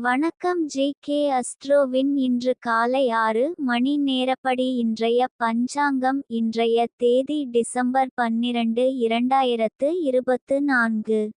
வணக்கம் J K அஸ்ட்ரோவின் இன்று காலை ஆறு மணி நேரப்படி இன்றைய பஞ்சாங்கம் இன்றைய தேதி டிசம்பர் பன்னிரண்டு இரண்டாயிரத்து இருபத்து நான்கு.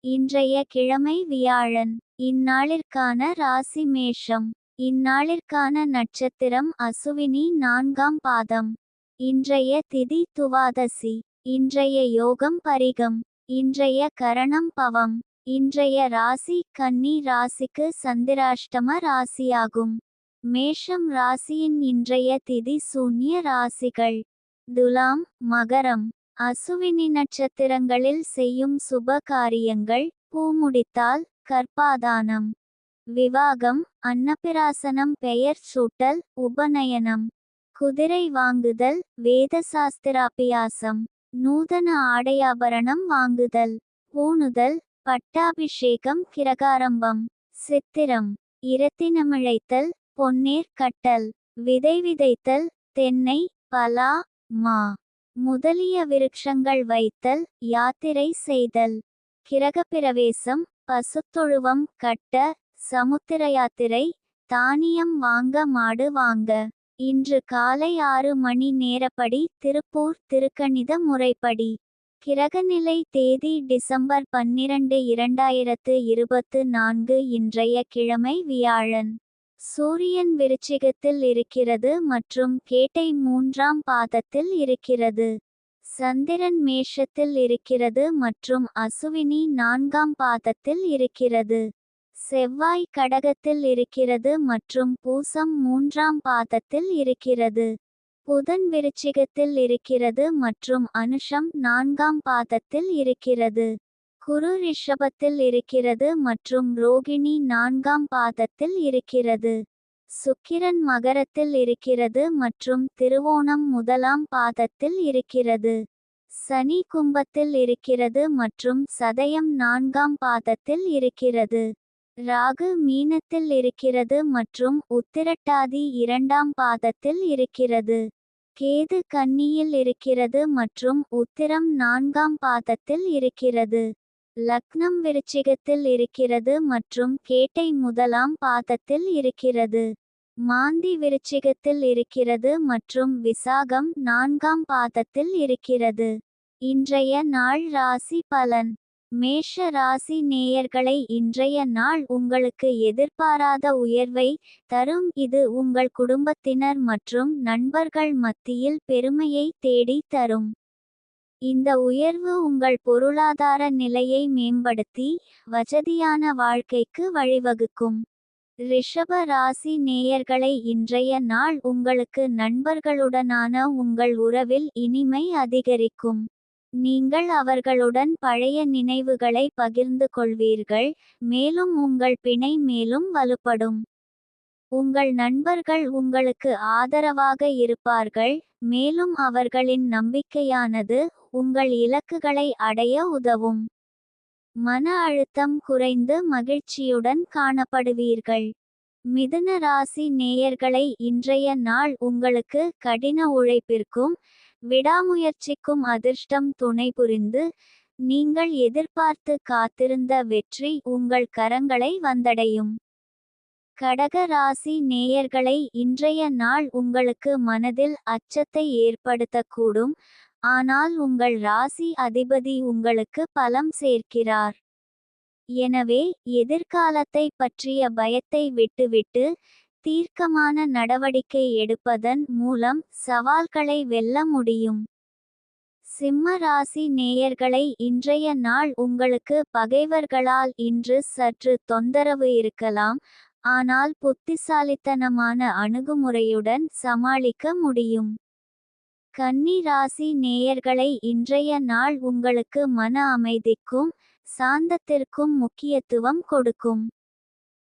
இன்றைய கிழமை வியாழன். இந்நாளிற்கான ராசி மேஷம். இந்நாளிற்கான நட்சத்திரம் அசுவினி நான்காம் பாதம். இன்றைய திதி துவாதசி. இன்றைய யோகம் பரிகம். இன்றைய கரணம் பவம். இன்றைய ராசி கன்னி ராசிக்கு சந்திராஷ்டம ராசியாகும். மேஷம் ராசியின் இன்றைய திதி சூன்ய ராசிகள். துலாம் மகரம். அசுவினி நட்சத்திரங்களில் செய்யும் சுப காரியங்கள் பூமுடித்தால் கற்பாதானம் விவாகம் அன்னபிராசனம் பெயர் சூட்டல் உபநயனம். குதிரை வாங்குதல் வேத சாஸ்திராபியாசம் நூதன ஆடையாபரணம் வாங்குதல். பூணுதல் பட்டாபிஷேகம் கிரகாரம்பம் சித்திரம் இரத்தினமிழைத்தல் பொன்னேர் கட்டல் விதை விதைத்தல் தென்னை பலா மா முதலிய விருட்சங்கள் வைத்தல் யாத்திரை செய்தல் கிரகப்பிரவேசம் பசுத்தொழுவம் கட்ட சமுத்திர யாத்திரை தானியம் வாங்க மாடு வாங்க இன்று காலை ஆறு மணி நேரப்படி திருப்பூர் திருக்கணித முறைப்படி. கிரகநிலை தேதி டிசம்பர் பன்னிரண்டு இரண்டாயிரத்து இருபத்து நான்கு இன்றைய கிழமை வியாழன். சூரியன் விருச்சிகத்தில் இருக்கிறது மற்றும் கேட்டை மூன்றாம் பாதத்தில் இருக்கிறது. சந்திரன் மேஷத்தில் இருக்கிறது மற்றும் அசுவினி நான்காம் பாதத்தில் இருக்கிறது. செவ்வாய் கடகத்தில் இருக்கிறது மற்றும் பூசம் மூன்றாம் பாதத்தில் இருக்கிறது. புதன் விருச்சிகத்தில் இருக்கிறது மற்றும் அனுஷம் நான்காம் பாதத்தில் இருக்கிறது. குரு ரிஷபத்தில் இருக்கிறது மற்றும் ரோகிணி நான்காம் பாதத்தில் இருக்கிறது. சுக்கிரன் மகரத்தில் இருக்கிறது மற்றும் திருவோணம் முதலாம் பாதத்தில் இருக்கிறது. சனி கும்பத்தில் இருக்கிறது மற்றும் சதயம் நான்காம் பாதத்தில் இருக்கிறது. ராகு மீனத்தில் இருக்கிறது மற்றும் உத்திரட்டாதி இரண்டாம் பாதத்தில் இருக்கிறது. கேது கன்னியில் இருக்கிறது மற்றும் உத்திரம் நான்காம் பாதத்தில் இருக்கிறது. லக்னம் விருச்சிகத்தில் இருக்கிறது மற்றும் கேட்டை முதலாம் பாதத்தில் இருக்கிறது. மாந்தி விருச்சிகத்தில் இருக்கிறது மற்றும் விசாகம் நான்காம் பாதத்தில் இருக்கிறது. இன்றைய நாள் ராசி பலன். மேஷ ராசி நேயர்களை இன்றைய நாள் உங்களுக்கு எதிர்பாராத உயர்வை தரும். இது உங்கள் குடும்பத்தினர் மற்றும் நண்பர்கள் மத்தியில் பெருமையை தேடி தரும். இந்த உயர்வு உங்கள் பொருளாதார நிலையை மேம்படுத்தி வசதியான வாழ்க்கைக்கு வழிவகுக்கும். ரிஷப ராசி நேயர்களை இன்றைய நாள் உங்களுக்கு நண்பர்களுடனான உங்கள் உறவில் இனிமை அதிகரிக்கும். நீங்கள் அவர்களுடன் பழைய நினைவுகளை பகிர்ந்து கொள்வீர்கள் மேலும் உங்கள் பிணை மேலும் வலுப்படும். உங்கள் நண்பர்கள் உங்களுக்கு ஆதரவாக இருப்பார்கள் மேலும் அவர்களின் நம்பிக்கையானது உங்கள் இலக்குகளை அடைய உதவும். மன அழுத்தம் குறைந்து மகிழ்ச்சியுடன் காணப்படுவீர்கள். மிதுன ராசி நேயர்களை இன்றைய நாள் உங்களுக்கு கடின உழைப்பிற்கும் விடாமுயற்சிக்கும் அதிர்ஷ்டம் துணை புரிந்து நீங்கள் எதிர்பார்த்து காத்திருந்த வெற்றி உங்கள் கரங்களை வந்தடையும். கடக ராசி நேயர்களை இன்றைய நாள் உங்களுக்கு மனதில் அச்சத்தை ஏற்படுத்தக்கூடும். ஆனால் உங்கள் ராசி அதிபதி உங்களுக்கு பலம் சேர்க்கிறார். எனவே எதிர்காலத்தை பற்றிய பயத்தை விட்டுவிட்டு தீர்க்கமான நடவடிக்கை எடுப்பதன் மூலம் சவால்களை வெல்ல முடியும். சிம்ம ராசி நேயர்களை இன்றைய நாள் உங்களுக்கு பகைவர்களால் இன்று சற்று தொந்தரவு இருக்கலாம் ஆனால் புத்திசாலித்தனமான அணுகுமுறையுடன் சமாளிக்க முடியும். கன்னி ராசி நேயர்களை இன்றைய நாள் உங்களுக்கு மன அமைதிக்கும் சாந்தத்திற்கும் முக்கியத்துவம் கொடுக்கும்.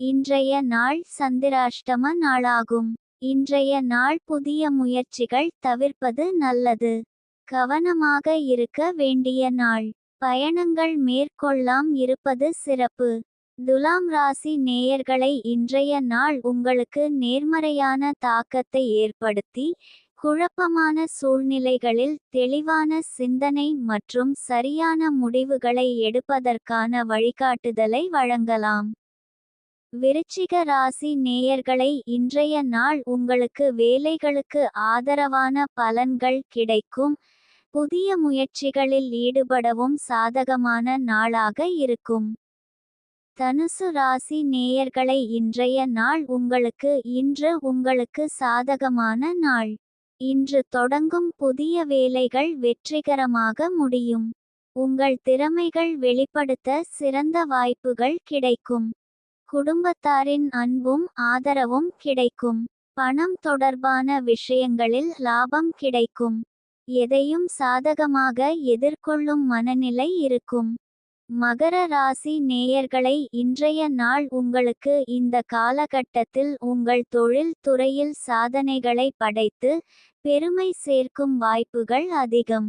இன்றைய நாள் சந்திராஷ்டம நாளாகும். இன்றைய நாள் புதிய முயற்சிகள் தவிர்ப்பது நல்லது. கவனமாக இருக்க வேண்டிய நாள். பயணங்கள் மேற்கொள்ளாம் இருப்பது சிறப்பு. துலாம் ராசி நேயர்களை இன்றைய நாள் உங்களுக்கு நேர்மறையான தாக்கத்தை ஏற்படுத்தி குழப்பமான சூழ்நிலைகளில் தெளிவான சிந்தனை மற்றும் சரியான முடிவுகளை எடுப்பதற்கான வழிகாட்டுதலை வழங்கலாம். விருச்சிக ராசி நேயர்களை இன்றைய நாள் உங்களுக்கு வேலைகளுக்கு ஆதரவான பலன்கள் கிடைக்கும். புதிய முயற்சிகளில் ஈடுபடவும் சாதகமான நாளாக இருக்கும். தனுசு ராசி நேயர்களை இன்றைய நாள் உங்களுக்கு இன்று உங்களுக்கு சாதகமான நாள். இன்று தொடங்கும் புதிய வேலைகள் வெற்றிகரமாக முடியும். உங்கள் திறமைகள் வெளிப்படுத்த சிறந்த வாய்ப்புகள் கிடைக்கும். குடும்பத்தாரின் அன்பும் ஆதரவும் கிடைக்கும். பணம் தொடர்பான விஷயங்களில் லாபம் கிடைக்கும். எதையும் சாதகமாக எதிர்கொள்ளும் மனநிலை இருக்கும். மகர ராசி நேயர்களை இன்றைய நாள் உங்களுக்கு இந்த காலகட்டத்தில் உங்கள் தொழில் துறையில் சாதனைகளை படைத்து பெருமை சேர்க்கும் வாய்ப்புகள் அதிகம்.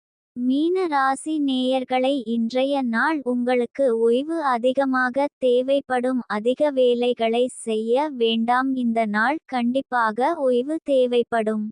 மீன ராசி நேயர்களை இன்றைய நாள் உங்களுக்கு ஓய்வு அதிகமாக தேவைப்படும். அதிக வேலைகளை செய்ய வேண்டாம். இந்த நாள் கண்டிப்பாக ஓய்வு தேவைப்படும்.